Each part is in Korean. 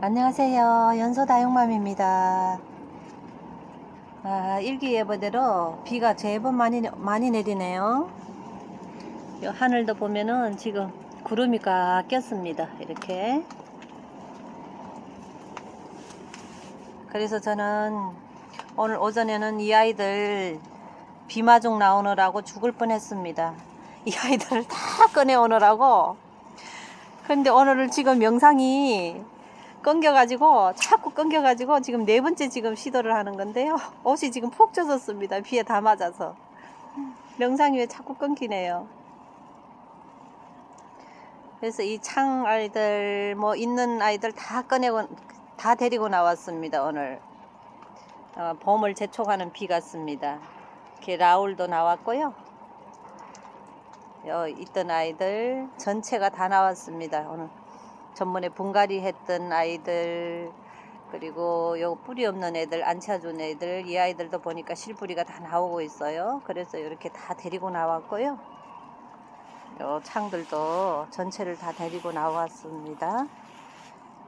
안녕하세요. 연소 다육맘입니다. 아, 일기예보대로 비가 제법 많이, 많이 내리네요. 요 하늘도 보면은 지금 구름이 꽉 꼈습니다. 이렇게. 그래서 저는 오늘 오전에는 이 아이들 비마중 나오느라고 죽을 뻔 했습니다. 이 아이들을 다 꺼내오느라고. 근데 오늘은 지금 영상이 끊겨가지고 자꾸 끊겨가지고 지금 네 번째 지금 시도를 하는 건데요. 옷이 지금 푹 젖었습니다. 비에 다 맞아서. 영상이 왜 자꾸 끊기네요. 그래서 이 창 아이들 뭐 있는 아이들 다 꺼내고 다 데리고 나왔습니다. 오늘 어, 봄을 재촉하는 비 같습니다. 이렇게 라울도 나왔고요. 여 있던 아이들 전체가 다 나왔습니다. 오늘 전번에 분갈이 했던 아이들 그리고 요 뿌리 없는 애들 안 찾아준 애들 이 아이들도 보니까 실뿌리가 다 나오고 있어요. 그래서 이렇게 다 데리고 나왔고요. 요 창들도 전체를 다 데리고 나왔습니다.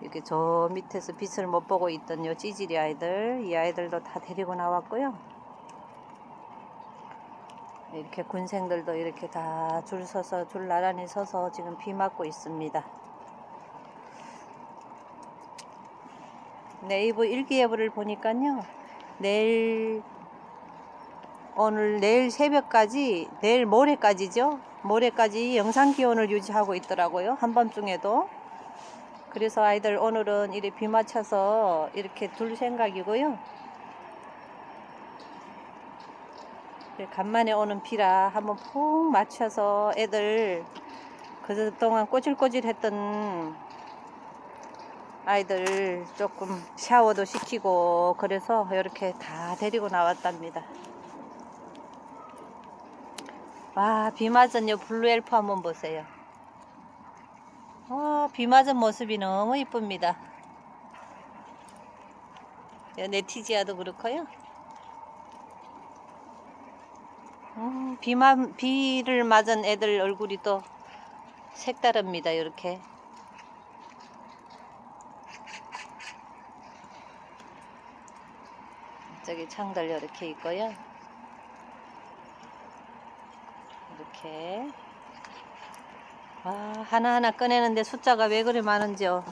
이렇게 저 밑에서 빛을 못 보고 있던 요 찌질이 아이들 이 아이들도 다 데리고 나왔고요. 이렇게 군생들도 이렇게 다 줄 서서 줄 나란히 서서 지금 비 맞고 있습니다. 네이버 일기예보를 보니까요. 내일 오늘 내일 새벽까지 내일 모레까지죠. 모레까지 영상 기온을 유지하고 있더라고요. 한밤중에도. 그래서 아이들 오늘은 이렇게 비 맞춰서 이렇게 둘 생각이고요. 간만에 오는 비라 한번 푹 맞춰서 애들 그동안 꼬질꼬질 했던 아이들 조금 샤워도 시키고 그래서 이렇게 다 데리고 나왔답니다. 와, 비 맞은 요 블루 엘프 한번 보세요. 와, 비 맞은 모습이 너무 이쁩니다. 요 네티지아도 그렇고요. 음, 비만, 비를 맞은 애들 얼굴이 또 색다릅니다. 이렇게. 저기 창들 이렇게 있고요. 이렇게. 와, 하나하나 꺼내는데 숫자가 왜 그리 많은지요.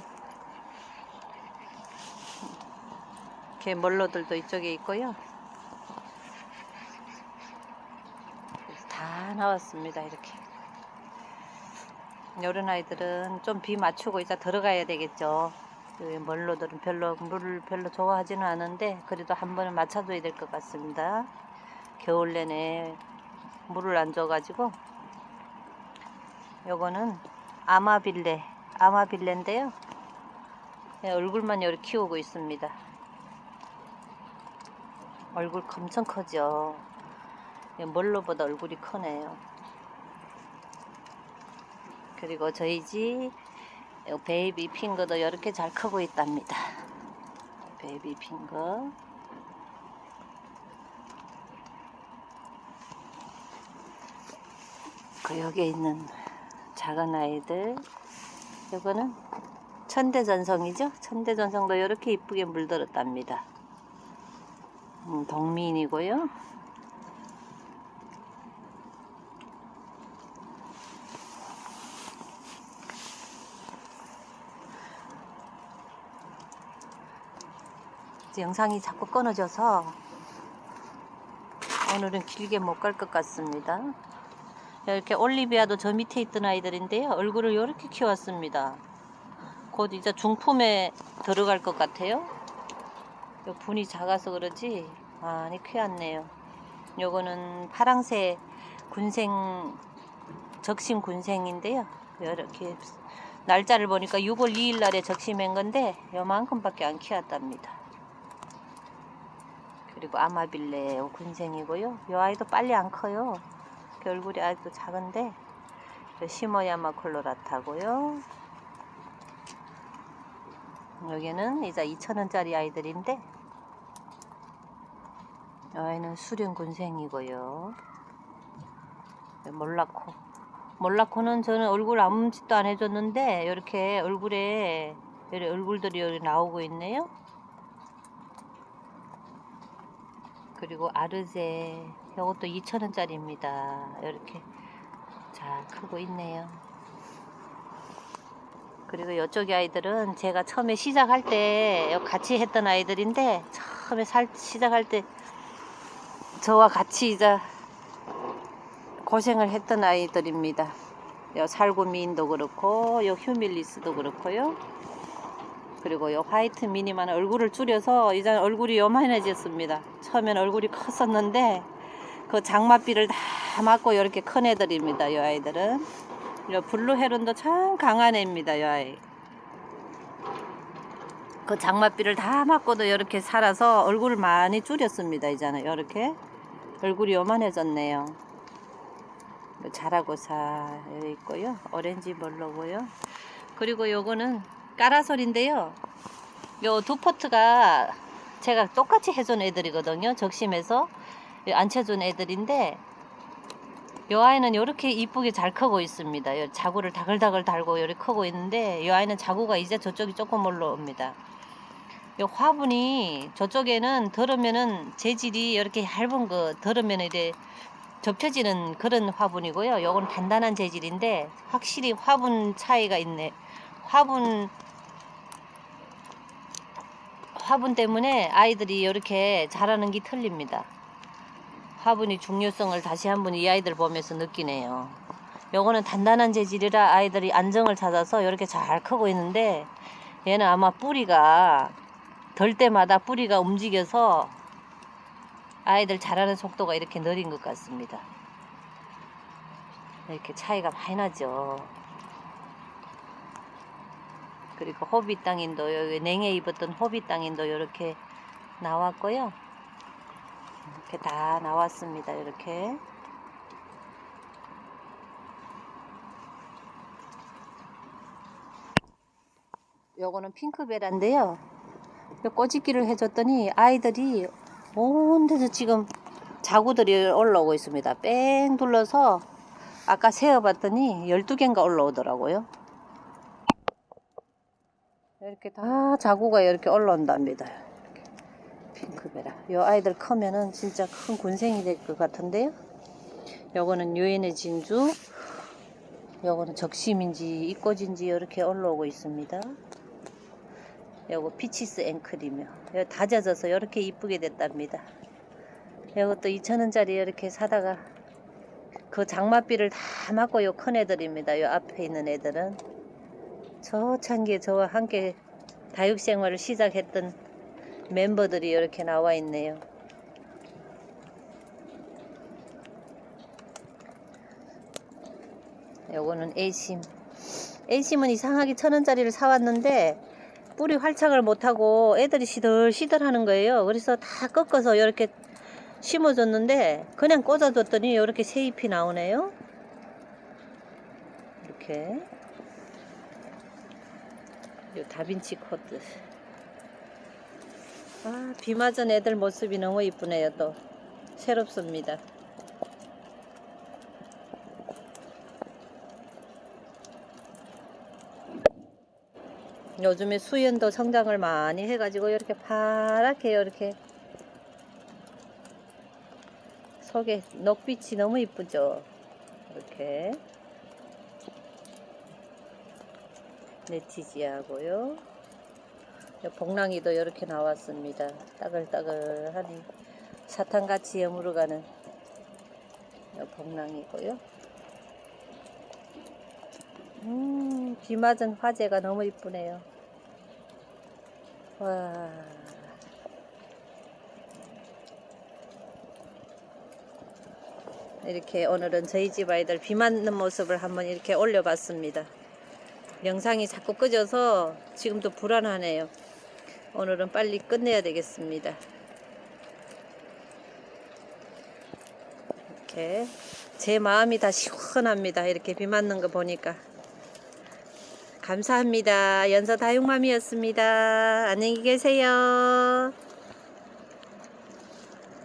이렇게 멀로들도 이쪽에 있고요. 다 나왔습니다. 이렇게. 이런 아이들은 좀 비 맞추고 이제 들어가야 되겠죠. 그 멀로들은 별로 물을 별로 좋아하지는 않은데 그래도 한 번은 맞춰줘야 될 것 같습니다. 겨울 내내 물을 안 줘가지고 요거는 아마빌레 아마빌레인데요. 네, 얼굴만 이렇게 키우고 있습니다. 얼굴 엄청 커죠. 멀로보다 얼굴이 크네요. 그리고 저희 집 요 베이비 핑거도 이렇게 잘 크고 있답니다. 베이비 핑거. 그 여기에 있는 작은 아이들. 이거는 천대전성이죠? 천대전성도 이렇게 이쁘게 물들었답니다. 음, 동민이고요. 영상이 자꾸 끊어져서 오늘은 길게 못 갈 것 같습니다. 이렇게 올리비아도 저 밑에 있던 아이들인데요. 얼굴을 이렇게 키웠습니다. 곧 이제 중품에 들어갈 것 같아요. 요 분이 작아서 그러지 많이 키웠네요. 요거는 파랑새 군생 적심 군생인데요. 이렇게 날짜를 보니까 6월 2일 날에 적심한 건데 요만큼밖에 안 키웠답니다. 그리고 아마빌레 군생이고요. 이 아이도 빨리 안 커요. 그 얼굴이 아직도 작은데 시모야마 콜로라타고요. 여기는 이제 2,000원짜리 아이들인데 이 아이는 수련 군생이고요. 몰라코 몰라코는 저는 얼굴 아무 짓도 안 해줬는데 이렇게 얼굴에 얼굴들이 여기 나오고 있네요. 그리고 아르제 이것도 2,000원짜리입니다. 이렇게 잘 크고 있네요. 그리고 이쪽 아이들은 제가 처음에 시작할 때 같이 했던 아이들인데 처음에 살, 시작할 때 저와 같이 이제 고생을 했던 아이들입니다. 요 살구미인도 그렇고 요 휴밀리스도 그렇고요. 그리고 요 화이트 미니만 얼굴을 줄여서 이제 얼굴이 요만해졌습니다. 처음엔 얼굴이 컸었는데 그 장맛비를 다 맞고 이렇게 큰 애들입니다. 요 아이들은 요 블루 헤론도 참 강한 애입니다. 요 아이. 그 장맛비를 다 맞고도 이렇게 살아서 얼굴을 많이 줄였습니다. 이제는 이렇게 얼굴이 요만해졌네요. 자라고사 있고요. 오렌지 멀로고요. 그리고 요거는 까라솔인데요. 요 두 포트가 제가 똑같이 해준 애들이거든요. 적심해서 안 쳐준 애들인데 요 아이는 이렇게 이쁘게 잘 크고 있습니다. 요 자구를 다글다글 달고 이렇게 크고 있는데 요 아이는 자구가 이제 저쪽이 조금 올라옵니다. 요 화분이 저쪽에는 덜으면은 재질이 이렇게 얇은 거 덜으면 이제 접혀지는 그런 화분이고요. 요건 단단한 재질인데 확실히 화분 차이가 있네. 화분 화분 때문에 아이들이 이렇게 자라는 게 틀립니다. 화분이 중요성을 다시 한번 이 아이들 보면서 느끼네요. 요거는 단단한 재질이라 아이들이 안정을 찾아서 이렇게 잘 크고 있는데 얘는 아마 뿌리가 덜 때마다 뿌리가 움직여서 아이들 자라는 속도가 이렇게 느린 것 같습니다. 이렇게 차이가 많이 나죠. 그리고 호비 땅인도 여기 냉해 입었던 호비 땅인도 이렇게 나왔고요. 이렇게 다 나왔습니다. 이렇게. 요거는 핑크베라인데요. 요 꼬집기를 해줬더니 아이들이 온 데서 지금 자구들이 올라오고 있습니다. 뺑 둘러서 아까 세어봤더니 12개인가 올라오더라고요. 이렇게 다 자구가 이렇게 올라온답니다. 이렇게. 핑크베라. 요 아이들 크면은 진짜 큰 군생이 될 것 같은데요. 요거는 유엔의 진주. 요거는 적심인지 이꼬진지 이렇게 올라오고 있습니다. 요거 피치스 앵클이며 요 다져져서 이렇게 이쁘게 됐답니다. 요것도 2,000원짜리 이렇게 사다가 그 장맛비를 다 맞고 요 큰 애들입니다. 요 앞에 있는 애들은 저 창기에 저와 함께 다육생활을 시작했던 멤버들이 이렇게 나와 있네요. 요거는 A심. A심은 이상하게 천 원짜리를 사왔는데 뿌리 활착을 못하고 애들이 시들시들 하는 거예요. 그래서 다 꺾어서 이렇게 심어줬는데 그냥 꽂아뒀더니 이렇게 새 잎이 나오네요. 이렇게. 요 다빈치 코드. 아, 비 맞은 애들 모습이 너무 이쁘네요, 또. 새롭습니다. 요즘에 수연도 성장을 많이 해가지고 이렇게 파랗게 이렇게 속에 녹빛이 너무 이쁘죠 이렇게 네티지하고요 요 복랑이도 이렇게 나왔습니다 따글따글하니 사탕같이 여물어가는 요 복랑이고요 음, 비 맞은 화재가 너무 이쁘네요. 와. 이렇게 오늘은 저희 집 아이들 비 맞는 모습을 한번 이렇게 올려봤습니다. 영상이 자꾸 끄져서 지금도 불안하네요. 오늘은 빨리 끝내야 되겠습니다. 이렇게 제 마음이 다 시원합니다. 이렇게 비 맞는 거 보니까. 감사합니다. 연서 다육맘이었습니다. 안녕히 계세요.